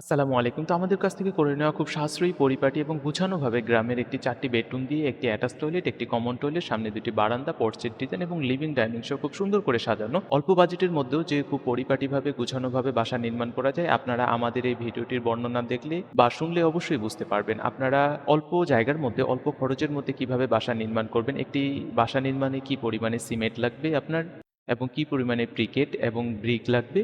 আসসালামু আলাইকুম। তো আমাদের কাছ থেকে করে নেওয়া খুব সাশ্রয়ী পরিপাটি এবং গুছানোভাবে গ্রামের একটি চারটি বেডরুম দিয়ে একটি অ্যাটাচ টয়লেট, একটি কমন টয়লেট, সামনে দুটি বারান্দা পোর্চের ডিজাইন এবং লিভিং ডাইনিং সহ খুব সুন্দর করে সাজানো। অল্প বাজেটের মধ্যেও যে খুব পরিপাটিভাবে, গুছানোভাবে বাসা নির্মাণ করা যায়, আপনারা আমাদের এই ভিডিওটির বর্ণনা দেখলে বা শুনলে অবশ্যই বুঝতে পারবেন আপনারা অল্প জায়গার মধ্যে, অল্প খরচের মধ্যে কীভাবে বাসা নির্মাণ করবেন, একটি বাসা নির্মাণে কি পরিমাণে সিমেন্ট লাগবে আপনার এবং কি পরিমাণে ব্রিকেট এবং ব্রিক লাগবে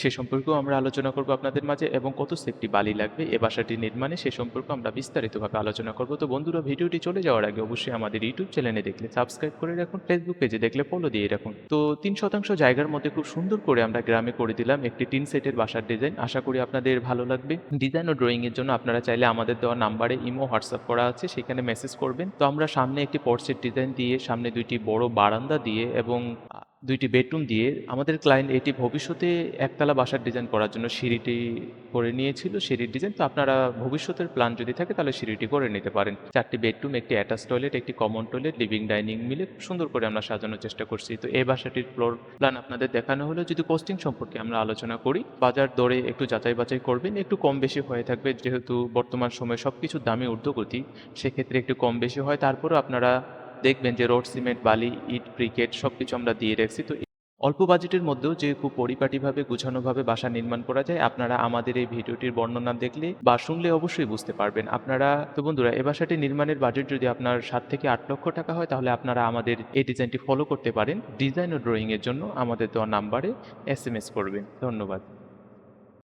সে সম্পর্কেও আমরা আলোচনা করব আপনাদের মাঝে এবং কত সেফটি বালি লাগবে এ বাসাটি নির্মাণে সে সম্পর্কে আমরা বিস্তারিতভাবে আলোচনা করব। তো বন্ধুরা, ভিডিওটি চলে যাওয়ার আগে অবশ্যই আমাদের ইউটিউব চ্যানেলে দেখলে সাবস্ক্রাইব করে রাখুন ফেসবুক পেজে দেখলে ফলো দিয়ে রাখুন। তো তিন শতাংশ জায়গার মধ্যে খুব সুন্দর করে আমরা গ্রামে করে দিলাম একটি টিন সেটের বাসার ডিজাইন। আশা করি আপনাদের ভালো লাগবে। ডিজাইন ও ড্রয়িং এর জন্য আপনারা চাইলে আমাদের দেওয়া নাম্বারে ইমো, হোয়াটসঅ্যাপ করা আছে, সেখানে মেসেজ করবেন। তো আমরা সামনে একটি পর্সের ডিজাইন দিয়ে, সামনে দুইটি বড় বারান্দা দিয়ে এবং দুইটি বেডরুম দিয়ে আমাদের ক্লায়েন্ট এটি ভবিষ্যতে একতলা বাসার ডিজাইন করার জন্য সিঁড়িটি করে নিয়েছিল। সিঁড়ির ডিজাইন তো আপনারা ভবিষ্যতের প্ল্যান যদি থাকে তাহলে সিঁড়িটি করে নিতে পারেন। চারটি বেডরুম, একটি অ্যাটাচ টয়লেট একটি কমন টয়লেট লিভিং ডাইনিং মিলে সুন্দর করে আমরা সাজানোর চেষ্টা করছি। তো এই বাসাটির ফ্লোর প্ল্যান আপনাদের দেখানো হলো। যদি কস্টিং সম্পর্কে আমরা আলোচনা করি, বাজার দরে একটু যাচাই বাছাই করবেন, একটু কম বেশি হয়ে থাকবে। যেহেতু বর্তমান সময়ে সব কিছুর দামে ঊর্ধ্বগতি, সেক্ষেত্রে একটু কম বেশি হয়। তারপরেও আপনারা দেখবেন যে রোড, সিমেন্ট, বালি, ইট, ব্রিকেট সব কিছু আমরা দিয়ে রাখছি। তো অল্প বাজেটের মধ্যেও যে খুব পরিপাটিভাবে, গুছানোভাবে বাসা নির্মাণ করা যায়, আপনারা আমাদের এই ভিডিওটির বর্ণনা দেখলে বা শুনলে অবশ্যই বুঝতে পারবেন। আপনারা, তো বন্ধুরা, এ বাসাটি নির্মাণের বাজেট যদি আপনার সাত থেকে আট লক্ষ টাকা হয়, তাহলে আপনারা আমাদের এই ডিজাইনটি ফলো করতে পারেন। ডিজাইন ও ড্রয়িংয়ের জন্য আমাদের দেওয়া নাম্বারে এস করবেন। ধন্যবাদ।